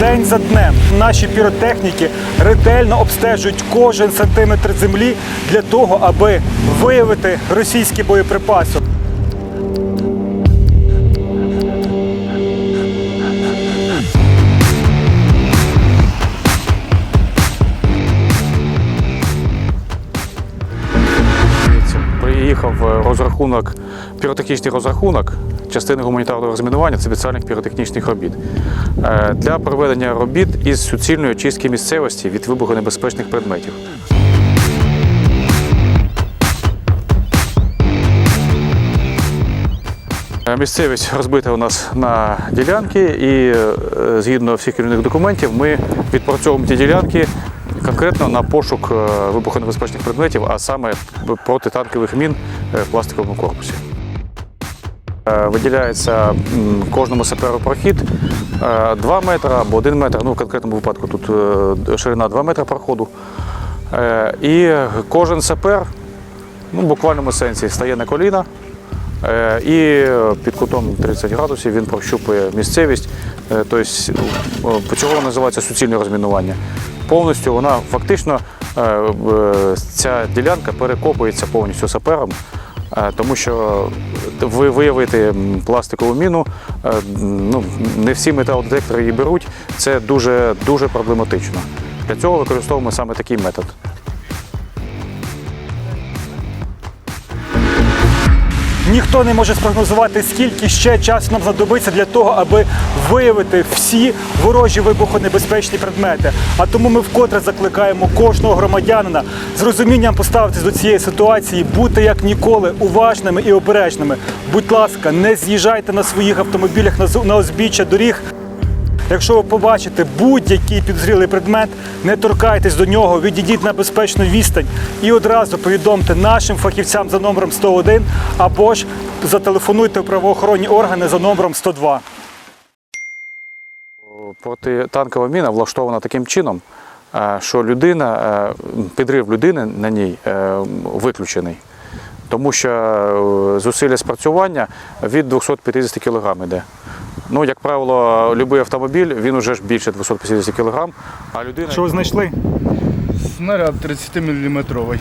День за днем наші піротехніки ретельно обстежують кожен сантиметр землі для того, аби виявити російські боєприпаси. Приїхав е, розрахунок, піротехнічний розрахунок частини гуманітарного розмінування це спеціальних піротехнічних робіт. Е, Для проведення робіт із суцільної очистки місцевості від вибухонебезпечних предметів. Е, Місцевість розбита у нас на ділянки, і згідно всіх керівних документів, ми відпрацьовуємо ті ділянки конкретно на пошук е, вибухонебезпечних предметів, а саме протитанкових мін е, в пластиковому корпусі. Е, Виділяється кожному саперу прохід 2 метри або 1 метр. Ну, в конкретному випадку тут ширина 2 метри проходу. І кожен сапер ну, в буквальному сенсі стає на коліна. І під кутом 30 градусів він прощупує місцевість. Тобто, е, чого називається суцільне розмінування? Повністю вона фактично е, е, ця ділянка перекопується повністю сапером, е, тому що ви виявити пластикову міну, ну, не всі металодетектори її беруть. Це дуже, дуже проблематично. Для цього використовуємо саме такий метод. Ніхто не може спрогнозувати, скільки ще часу нам знадобиться для того, аби виявити всі ворожі вибухонебезпечні предмети. А тому ми вкотре закликаємо кожного громадянина з розумінням поставитись до цієї ситуації, бути як ніколи уважними і обережними. Будь ласка, не з'їжджайте на своїх автомобілях на узбіччя доріг. Якщо ви побачите будь-який підозрілий предмет, не торкайтесь до нього, відійдіть на безпечну відстань і одразу повідомте нашим фахівцям за номером 101 або ж зателефонуйте в правоохоронні органи за номером 102. Протитанкова міна влаштована таким чином, е, що людина, е, підрив людини на ній е, виключений. Тому що зусилля спрацювання від 250 кг йде. Ну, як правило, будь-який автомобіль він уже ж більше 250 кг, а людина. Що ви знайшли? Снаряд 30-мм.